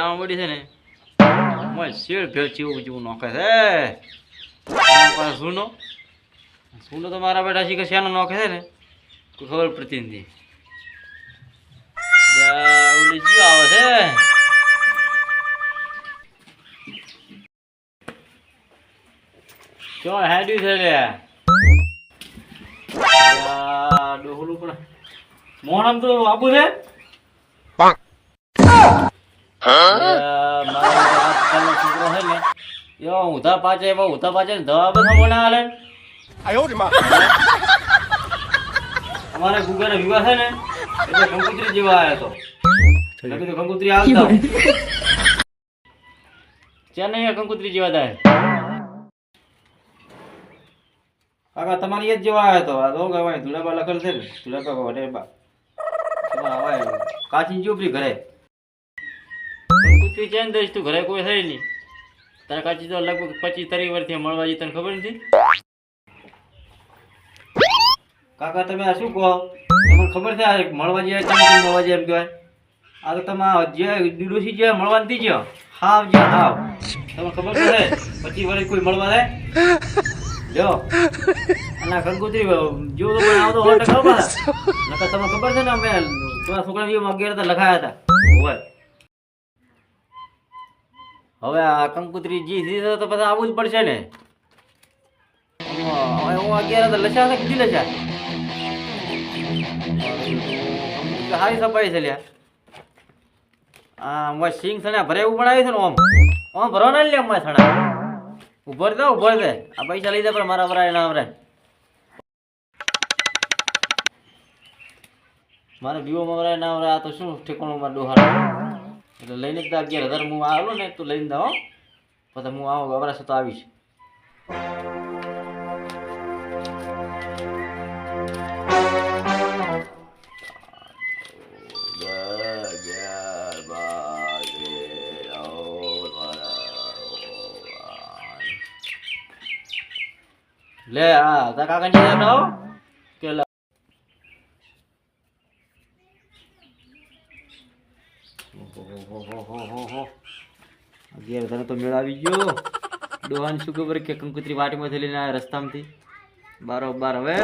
આવવા મળી છે ને. મોય શેર ભેળ ચીવું ચીવું નોખે છે. સુનો સૂનો તો મારા બેટા શીખે શેનો નોખે છે ને? ખબર જીવ આવે છે હેડ્યું છે લે ડોહલું પણ મોણમ તો આબુ છે છોકરો હે ને એવા ઊંધા પાછે એવા ઊંધા પાછે ને દવા બધા મોડા હાલે અમારે ગુગાનો વિવાહ છે ને એટલે કંકુત્રી જેવા આવ્યો તો. કીધું કંકુત્રી આવતા ત્યાં નહીં કંકુત્રી જેવા થાય? કાકા તમારી એ જ જેવા આવ્યો તો? આ તો કહેવાય ધુડાબા લખેલ છે ને? ધુલાબા વડે બા. અવાય કાચી ચોપડી ઘરે? કંકુત્રી ચેન દઈશ તું ઘરે કોઈ થઈ નહીં. તારા કાચી તો લગભગ પચીસ ત્રીસ વર્ષથી મળવા જઈ તને ખબર નથી? કાકા તમે આ શું કહો? તમને ખબર છે મળવા જાય કેમ મળવા જાય એમ કહેવાય? આ તો તમે જે ડુડોસી જે મળવા નથી જ્યો? હાવ જે હાવ. તમને ખબર છે પછી વળી કોઈ મળવા જાય? જો. અને કંકુત્રી જો તો પણ આવતો હોય ખબર નકર તમને ખબર છે ને અમે તમારા છોકરા અગિયાર હતા, લખાયા હતા. હોય. હવે આ કંકુત્રી જી દીધો તો પછી આવવું જ પડશે ને? હવે હું અગિયાર હતા લખ્યા હતા કીધી લસા હારી સફાઈ છે લ્યા. આ મોય સિંગ સણા ભરે એવું બનાવ્યું છે ને ઓમ. ઓમ ભરવા ના લે અમારે સણા. ઉભર દે ઉભર દે આ પૈસા લઈ દે પણ મારા ભરાય ના ભરાય મારે બીવો ભરાય ના ભરાય આ તો શું ઠેકાણું મારે ડોહાર એટલે લઈને જ અગિયાર હજાર, હું આવેલો ને તું લઈને દો પછી હું આવો વરાશે તો આવીશ. લે આ તા કાકા ની ના હો. કે અગિયાર તને તો મેળ આવી ગયો. ડોહાન શું ખબર કે કંકુતરી વાટીમાંથી લઈને આવ્યા રસ્તામાંથી? બારોબાર હવે.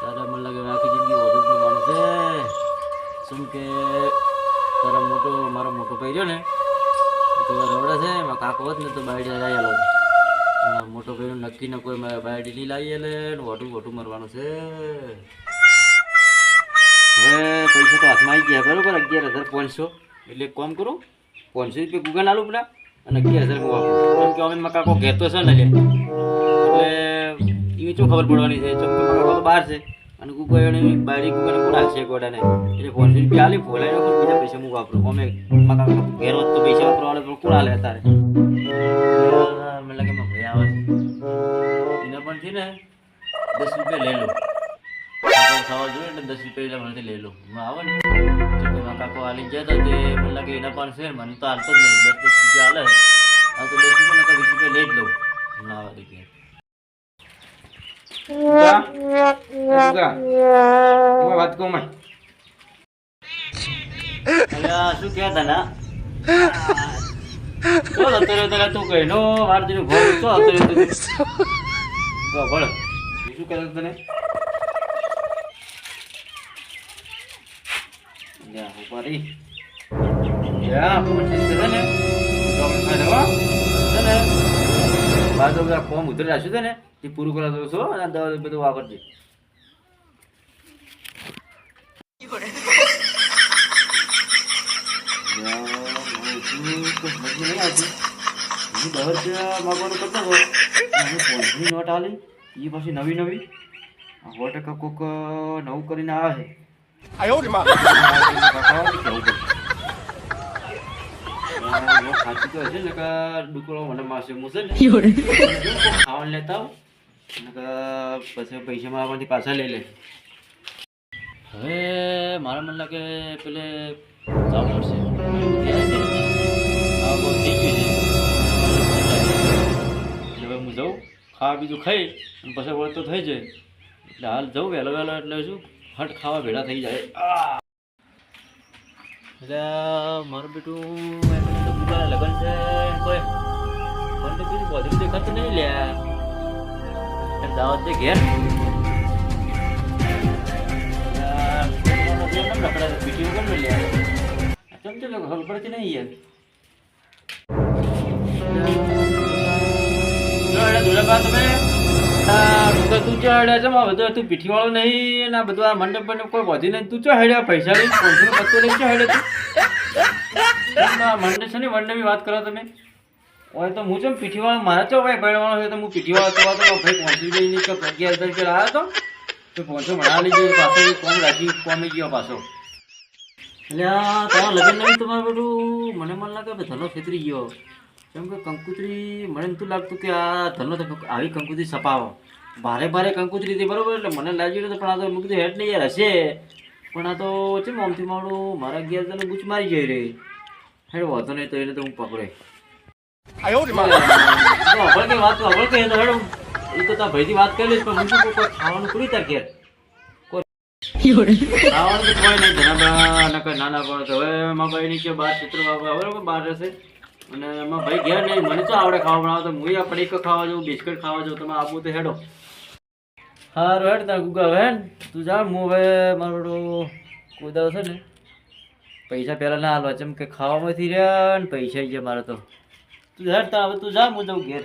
તારા મને લાગે આખી જિંદગી વધુ છે. શું કે તારા મોટો મારો મોટો ભાઈ રહ્યો ને તો રવડે છે, એમાં કાકો હોત ને તો બાયડી લાવેલો મોટો ભાઈ નક્કી ન કોઈ મારે બાયડી નહીં લાવી એટલે વોટું વોટું મરવાનું છે. હવે પૈસા તો હાથમાં આવી ગયા, બરોબર? અગિયાર હજાર પાંચસો. એટલે કામ કરું, પાંચસો રૂપિયા ગૂગલ નાલું પેલા, અને અગિયાર હજાર વાપરું કેમ કે અમે મારા કાકો ઘેર તો છે ને એટલે એ શું ખબર પડવાની છે બહાર છે. અને ગૂગલ એને બારી ગૂગલ કોણ હાલશે ગોડાને એટલે પાંચસો રૂપિયા આલી ફોલાઈ કોઈ બીજા પૈસા હું વાપરું. અમે મારા કાકો ઘેર તો પૈસા વાપરવા વાળા પણ હાલે તારે. લાગે મારા ભાઈ આવે છે. પણ છે ને, દસ રૂપિયા લઈ લો. સવાલ જોઈએ એટલે દસ રૂપિયા એટલે મને લો. હું આવે ને. કે કાકો હાલી ગયા હતા તે, મને લાગે એના પણ છે મને તો હાલતો જ નહીં. દસ દસ રૂપિયા હાલે હા તો દસ રૂપિયા નકા વીસ રૂપિયા લઈ જ લઉં ના આવે કે વાત કહું મેં શું કહેતા ના? તો અત્યારે તને તું કહી નો? આરતીનું ઘર તો અત્યારે તું? ભળ શું કહેતા તને? યા ઉપારી યા પછી ખાઈ ને બાજુ બધા ફોર્મ ઉતરી રાખ્યું છે ને તે પૂરું કરવા દઉં છું અને દવા બધું વાપરજે. નોટ આલી એ પછી નવી નવી સો ટકા કોક નવું કરીને આવે છે સાચું તો હશે ને કે ડુકડો મને મૂસે ને ખાવાનું લેતા આવું પછી પૈસા મારામાંથી પાછા લઈ લે હવે મારા મને લાગે પેલે જવું છે હવે હું જાઉં ખાવા બીજું ખાઈ અને પછી વળતો થઈ જાય એટલે હાલ જવું વહેલો વહેલો એટલે શું હટ ખાવા ભેળા થઈ જાય! એટલે મારું બેટું ગુગાના લગ્ન છે કોઈ મને બીજું બધું દેખાતું નહીં લ્યા દાવત છે ઘેર કેમ નહીં લ્યા? આ ચમચો ખબર પડતી નહીં યાર દુલાભા તમે તું ચો હેડ્યા છે બધું તું પીઠીવાળો નહીં આ બધું આ મંડપ બંડપ કોઈ વધી નહીં તું ચો હેડ્યા પૈસા લઈને પોલીસનો પત્તો લઈને ચો હેડ્યો આ મંડપ છે ને મંડે વાત કરો તમે. ઓય તો હું ચમ પીઠીવાળો, મારા ચો ભાઈ ભણવાનો છે તો હું તો તો પહોંચી આવ્યો તો? તો લીધો પાછો કોમ રાખી, કોમી ગયો પાછો. એટલે તારા લગ્ન નહીં તમારું બધું, મને મન લાગે કે ધનો છેતરી ગયો. કેમ કે કંકુતરી, મને નતું લાગતું કે આ ધનો તો આવી કંકુતરી સપાવો ભારે ભારે કંકુતરી બરોબર? એટલે મને લાગ્યું નતું પણ આ તો મૂકી હેડ નહીં યાર હશે. પણ આ તો છે ને આમથી મારું, મારા અગિયાર ગુચ મારી જઈ રહી. હેડ વાંધો નહીં તો એને તો હું પકડે. અભળ કે વાત અભળ કે હેડ. એ તો તા ભાઈથી વાત કરી લઈશ પણ હું શું કોઈ ખાવાનું પૂરી તા ઘેર? ખાવાનું તો કોઈ નહીં જનાબા નકર નાના પણ તો હવે મારા ભાઈ નીચે બાર ચિત્ર બરાબર બહાર રહેશે. અને એમાં ભાઈ ઘેર નહીં મને તો આવડે ખાવા બનાવવા તો હું આ પડીક ખાવા જાઉં બિસ્કટ ખાવા જાઉં તમે આપવું તો હેડો. સારું હેડ તાર ગુગા હેડ. તું જા હું હવે મારો કોઈ દાડો છે ને. પૈસા પહેલાં ના હાલવા. ચમ કે ખાવામાંથી રહ્યા ને પૈસા ગયા મારે તો. તું હેડ તા તું જા હું જાઉં ઘેર.